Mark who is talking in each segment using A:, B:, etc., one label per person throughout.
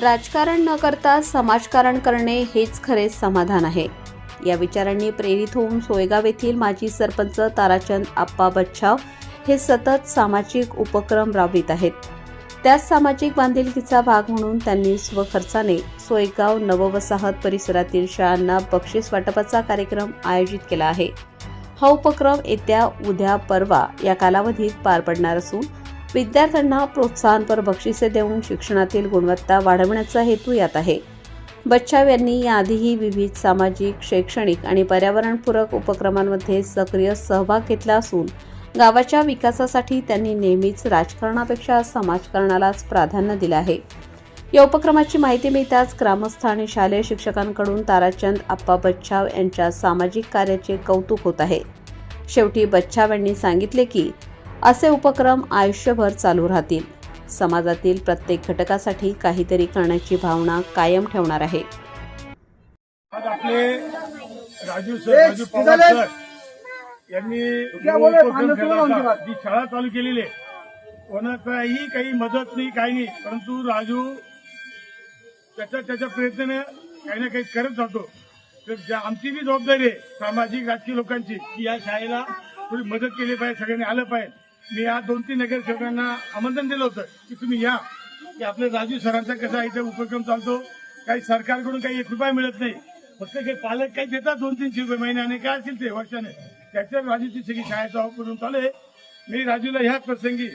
A: राजकारण न करता समाजकारण करणे हेच खरे समाधान आहे. या विचारांनी प्रेरित होऊन सोयगाव येथील माजी सरपंच ताराचंद आप्पा बच्छाव हे सतत सामाजिक उपक्रम राबवित आहेत. त्याच सामाजिक बांधिलकीचा भाग म्हणून त्यांनी स्वखर्चाने सोयगाव नववसाहत परिसरातील शाळांना बक्षीस वाटपाचा कार्यक्रम आयोजित केला आहे. हा उपक्रम येत्या उद्या परवा या कालावधीत पार पडणार असून विद्यार्थ्यांना प्रोत्साहनपर बक्षिसे देऊन शिक्षणातील गुणवत्ता वाढवण्याचा हेतू यात आहे. बच्चाव यांनी याआधीही विविध सामाजिक शैक्षणिक आणि पर्यावरणपूरक उपक्रमांमध्ये सक्रिय सहभाग घेतला असून गावाच्या विकासासाठी त्यांनी नेहमीच राजकारणापेक्षा समाजकारणालाच प्राधान्य दिलं आहे. या उपक्रमाची माहिती मिळताच ग्रामस्थ आणि शालेय शिक्षकांकडून ताराचंद आप्पा बच्छाव यांच्या सामाजिक कार्याचे कौतुक होत आहे. शेवटी बच्छाव यांनी सांगितले की असे उपक्रम आयुष्यभर चालू राहतील. समाजातील प्रत्येक घटकासाठी काहीतरी करण्याची भावना कायम ठेवणार आहे.
B: आज आपले राजू सर राजू पवार सर यांनी जो जी शाळा चालू केलेली आहे. कोणाचाही काही मदत नाही काही नाही. परंतु राजू त्याच्या त्याच्या प्रयत्नाने काही ना काही करत राहतो तर ज्या आमची बी जबाबदारी आहे सामाजिक राजकीय लोकांची की या शाळेला थोडी मदत केली पाहिजे सगळ्यांनी आलं पाहिजे. मी या दोन तीन नगरसेवकांना आमंत्रण दिलं होतं की तुम्ही या. की आपले राजू सरांचा कसा इथे उपक्रम चालतो? काही सरकारकडून काही एक रुपया मिळत नाही. फक्त काही पालक काही देतात दोन तीनशे रुपये महिन्याने. काय असेल ते वर्षाने? त्याच्यावर राजूची सगळी शाळेचा उपक्रम चालू आहे. मी राजूला ह्याच प्रसंगी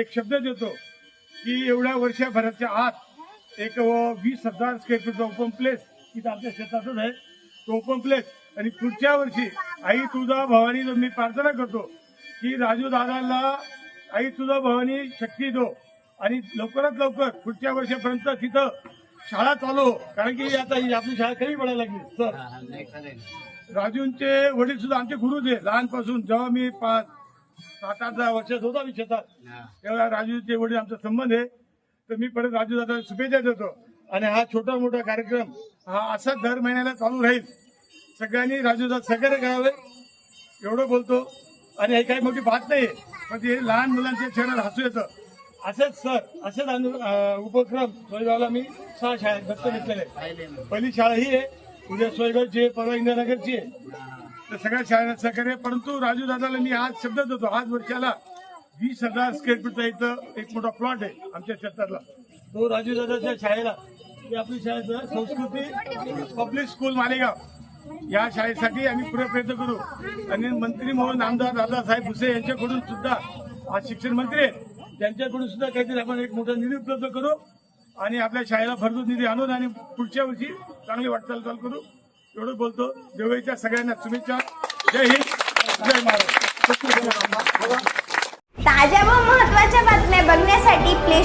B: एक शब्द देतो की एवढ्या वर्षभराच्या आत एक व वीस हजार स्क्वेअर फीटचा ओपन प्लेस इथं आपल्या शेतातच आहे. तो ओपन प्लेस आणि पुढच्या वर्षी आई तुझा भवानी मी प्रार्थना करतो की राजू दादाला आई तुझा भवानी शक्ती दो. आणि लवकरात लवकर पुढच्या वर्षापर्यंत तिथं शाळा चालू हो. कारण की आता ही आपली शाळा कमी पडायला लागली. सर राजूंचे वडील सुद्धा आमचे गुरुच आहे लहानपासून. जेव्हा मी पाच सात आठ दहा वर्षात होता मी शेतात. तेव्हा राजूचे वडील आमचा संबंध आहे. तर मी परत राजू दादा शुभेच्छा देतो. आणि हा छोटा मोठा कार्यक्रम हा असा दर महिन्याला चालू राहील. सगळ्यांनी राजू दादा सहकार्य करावे. एवढं बोलतो. आणि हे काही मोठी बात नाही पण ते लहान मुलांच्या चेहऱ्याला हसू येतं. असेच सर असेच अनु- उपक्रम सोयगावला मी सहा शाळेत दत्त घेतलेले. आहेत. पहिली शाळा ही आहे उद्या सोयगावची आहे परवा इंदिरानगरची आहे. तर सगळ्या शाळांना सहकार्य परंतु राजू दादाला मी आज शब्द देतो आज वर्षाला वीस हजार स्क्वेअर फीटचा इथं एक मोठा प्लॉट आहे आमच्या शेतातला. तो राजू दादाच्या शाळेला. ही आपली शाळेचं संस्कृती पब्लिक स्कूल मालेगाव. या शाळेसाठी आम्ही पुढे प्रयत्न करू आणि मंत्री म्हणून आमदार दादासाहेब भुसे यांच्याकडून सुद्धा आज शिक्षण मंत्री आहेत त्यांच्याकडून सुद्धा काहीतरी आपण एक मोठा निधी उपलब्ध करू आणि आपल्या शाळेला भरपूर निधी आणून आणि पुढच्या वर्षी चांगली वाटचाल चालू करू. एवढं बोलतो. देवळीच्या सगळ्यांना शुभेच्छा. जय हिंद. जय महाराज
C: ताज्या व महत्त्वाच्या बातम्या बघण्यासाठी प्ले